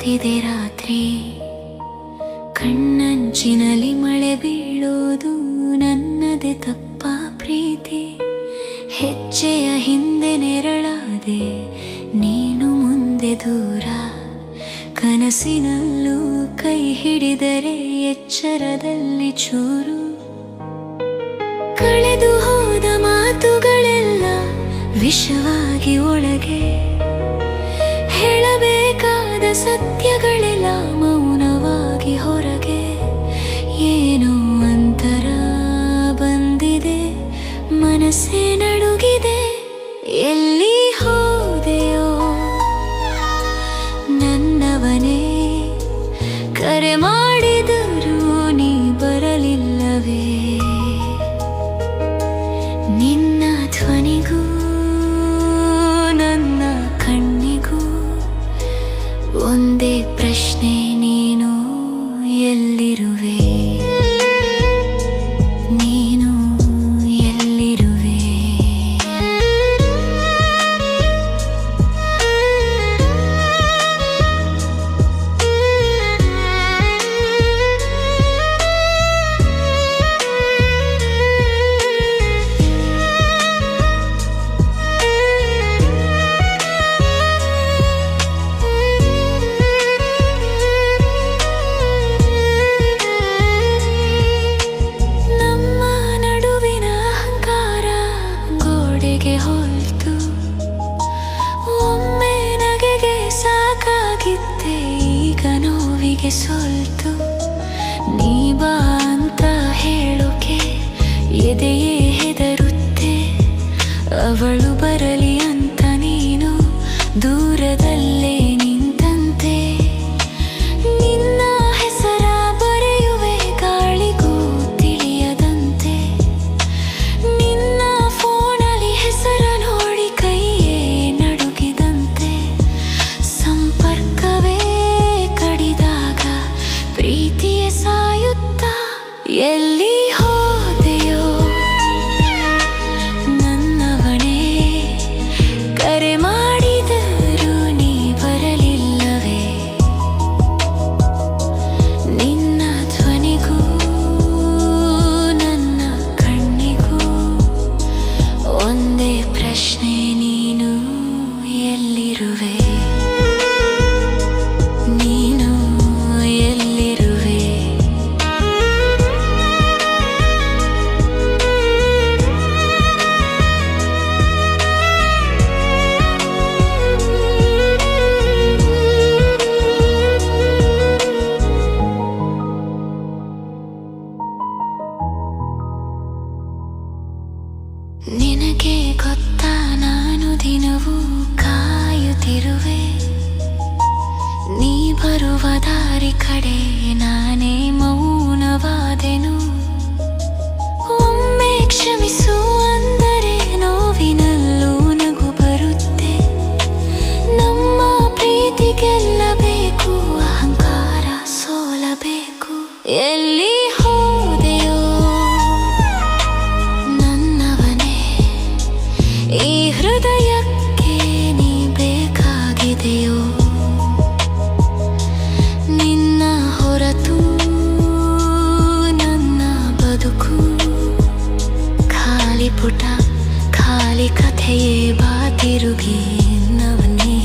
ಆಗ್ತಿದೆ ರಾತ್ರಿ. ಕಣ್ಣಂಚಿನಲ್ಲಿ ಮಳೆ ಬೀಳೋದು ನನ್ನದೇ ತಪ್ಪ ಪ್ರೀತಿ. ಹೆಜ್ಜೆಯ ಹಿಂದೆ ನೆರಳಾದೆ ನೀನು ಮುಂದೆ ದೂರ. ಕನಸಿನಲ್ಲೂ ಕೈ ಹಿಡಿದರೆ ಎಚ್ಚರದಲ್ಲಿ ಚೂರು. ಕಳೆದು ಹೋದ ಮಾತುಗಳೆಲ್ಲ ವಿಷವಾಗಿ ಒಳಗೆ. ಹೇಳಬೇಕಾದ ಸತ್ಯಗಳೆಲ್ಲ ಮೌನವಾಗಿ ಹೊರಗೆ. ಏನೋ ಅಂತರ ಬಂದಿದೆ ಮನಸ್ಸೇ ನಡುಗಿದೆ. ಎಲ್ಲಿ ಹೋದೆಯೋ? ನನ್ನವನೇ ಕರೆ ಮಾಡಿದರೂ ನೋವಿಗೆ ಸೋಲ್ತು ನೀ ಬಾ ಅಂತ ಹೇಳೋಕೆ ಎದೆಯೇ ನೀನು ಎಲ್ಲಿರುವೆ? ನಿನಗೆ ಗೊತ್ತಾ ನಾನು ದಿನವೂ ಕಾಯುತ್ತಿರುವೆ. ನೀ ಬರುವ ದಾರಿ ಕಡೆ ನಾನೇ ಮೌನವಾದೆನು. ಒಮ್ಮೆ ಕ್ಷಮಿಸು ಅಂದರೆ ನೋವಿನಲ್ಲೂ ನಗು ಬರುತ್ತೆ. ನಮ್ಮ ಪ್ರೀತಿ ಗೆಲ್ಲಬೇಕು ಅಹಂಕಾರ ಸೋಲಬೇಕು. ಎಲ್ಲಿ ಹೋದೆಯೋ ಈ ಹೃದಯ ಕಥೆಯೇ ಬಾ ತಿರುಗಿ ನವನೇ.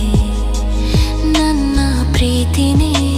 ನನ್ನ ಪ್ರೀತಿನೇ